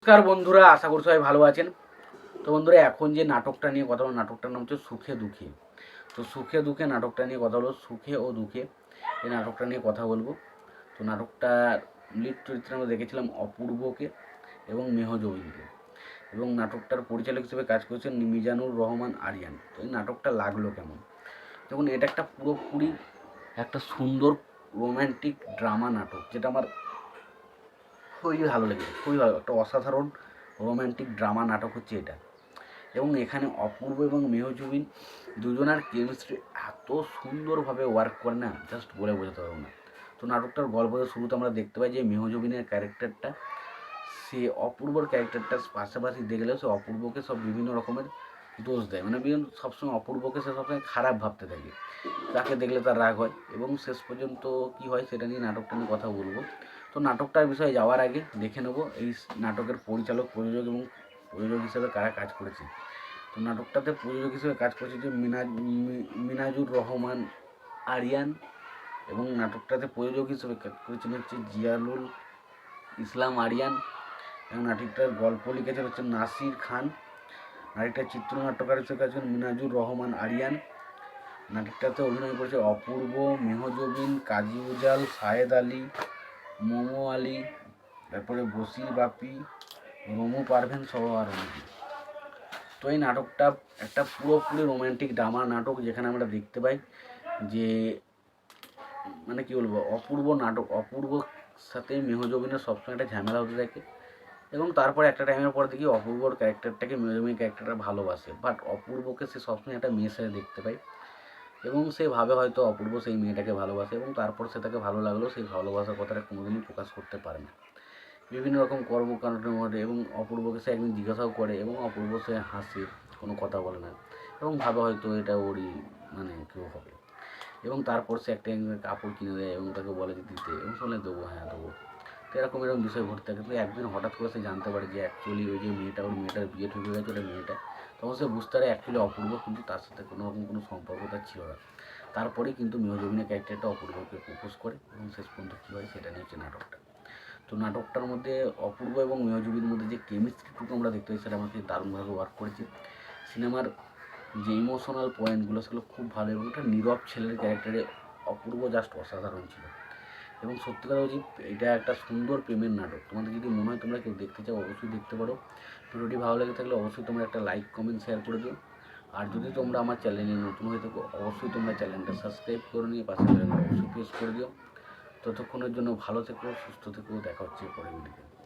নমস্কার বন্ধুরা, আশা করি সবাই ভালো আছেন। তো বন্ধুরা, এখন যে নাটকটা নিয়ে কথা হলো নাটকটার নাম হচ্ছে সুখে দুঃখে। তো সুখে দুঃখে নাটকটা নিয়ে কথা হলো সুখে ও দুঃখে এই নাটকটা নিয়ে কথা বলব। তো নাটকটার লিড চরিত্রে আমরা দেখেছিলাম অপূর্বকে এবং মেহজবিনকে এবং নাটকটার পরিচালক হিসেবে কাজ করেছেন মিজানুর রহমান আরিয়ান। তো এই নাটকটা লাগল কেমন? দেখুন, এটা একটা পুরোপুরি একটা সুন্দর রোম্যান্টিক ড্রামা নাটক, যেটা আমার খুবই ভালো লেগেছে, খুবই ভালো। একটা অসাধারণ রোম্যান্টিক ড্রামা নাটক হচ্ছে এটা। এবং এখানে অপূর্ব এবং মেহজুবিন দুজনার কেমিস্ট্রি এত সুন্দরভাবে ওয়ার্ক করে না জাস্ট বলে বোঝাতে পারব না। তো নাটকটার গল্পের শুরুতে আমরা দেখতে পাই যে মেহজুবিনের ক্যারেক্টারটা সে অপূর্বর ক্যারেক্টারটার পাশাপাশি দেখলেও সে অপূর্বকে সব বিভিন্ন রকমের দোষ দেয়। মানে বিভিন্ন সবসময় অপূর্বকে সে সবসময় খারাপ ভাবতে থাকে। তাকে দেখলে তার রাগ হয় এবং শেষ পর্যন্ত কি হয় সেটা নিয়ে নাটকটা নিয়ে কথা বলব। তো নাটকটার বিষয়ে যাওয়ার আগে দেখে নেব এই নাটকের পরিচালক, প্রযোজক এবং প্রযোজক হিসেবে কারা কাজ করেছে। তো নাটকটাতে প্রযোজক হিসেবে কাজ করেছে যে মিনাজ মিনাজুর রহমান আরিয়ান এবং নাটকটাতে প্রযোজক হিসেবে কাজ করেছেন হচ্ছে জিয়ালুল ইসলাম আরিয়ান এবং নাটকটার গল্প লিখেছেন হচ্ছে নাসির খান। নাটকটার চিত্রনাট্যকার হিসেবে কাজ মিনাজুর রহমান আরিয়ান। নাটকটাতে অভিনয় করেছে অপূর্ব মেহজবিন কাজী উজাল, সায়েদ আলী, মোমো আলী, তারপরে বসির বাপি রমু পারভেন সহ আর তো এই নাটকটা একটা পুরোপুরি রোম্যান্টিক ড্রামা নাটক যেখানে আমরা দেখতে পাই যে মানে কি বলব, অপূর্ব নাটক অপূর্ব সাথে মেহজবিনের সবসময় একটা ঝামেলা হতে থাকে। এবং তারপরে একটা টাইমের পর দেখি অপূর্বর ক্যারেক্টারটাকে মেহজবিনের ক্যারেক্টারটা ভালোবাসে। বাট অপূর্বকে সে সবসময় একটা মেয়ের সাথে দেখতে পায়। এবং সে ভাবে হয়তো অপূর্ব সেই মেয়েটাকে ভালোবাসে এবং তারপর সে তাকে ভালো লাগলেও সেই ভালোবাসার কথাটা কোনোদিনই প্রকাশ করতে পারে না। বিভিন্ন রকম কর্মকাণ্ডের মধ্যে এবং অপূর্বকে সে একদিন জিজ্ঞাসাও করে এবং অপূর্ব সে হাসে, কোনো কথা বলে না। এবং ভাবে হয়তো এটা ওরই মানে কেউ হবে। এবং তারপর সে একটা কাপড় কিনে দেয় এবং তাকে বলে যে দিতে। এবং শুনে দেবো হ্যাঁ দেবো। তো এরকম এরকম বিষয় ঘটতে থাকে। কিন্তু একদিন হঠাৎ করে সে জানতে পারে যে অ্যাকচুয়ালি ওই যে মেয়েটা, ওর মেয়েটার বিয়ে ঠিক হয়ে গেছে, ওটা মেয়েটা। তখন সে বুঝতে পারে অ্যাকচুয়ালি অপূর্ব কিন্তু তার সাথে কোনো রকম কোনো সম্পর্ক তার ছিল না। তারপরেই কিন্তু মেহজবিনের ক্যারেক্টারটা অপূর্বকে প্রপোজ করে এবং শেষ পর্যন্ত কী হয় সেটা নিয়ে হচ্ছে নাটকটা তো নাটকটার মধ্যে অপূর্ব এবং মেহজবির মধ্যে যে কেমিস্ট্রিটুকু আমরা দেখতে পাই, সেটা আমাকে দারুণভাবে ওয়ার্ক করেছে। সিনেমার যে ইমোশনাল পয়েন্টগুলো সেগুলো খুব ভালো এবং একটা নীরব ছেলের ক্যারেক্টারে অপূর্ব জাস্ট অসাধারণ ছিল। এবং সত্যি কথা এটা একটা সুন্দর প্রেমের নাটক। তোমাদের যদি মনে হয় তোমরা কেউ দেখতে চাও, অবশ্যই দেখতে পারো। ভিডিওটি ভালো লেগে থাকলে অবশ্যই তোমরা একটা লাইক কমেন্ট শেয়ার করে দিও। আর যদি তোমরা আমার চ্যানেলে নতুন হয়ে থাকো, অবশ্যই তোমরা চ্যানেলটা সাবস্ক্রাইব করে নিয়ে পাশে অবশ্যই প্রেস করে দিও। ততক্ষণের জন্য ভালো থেকো, সুস্থ থেকো, দেখা হচ্ছে পরের ভিডিওতে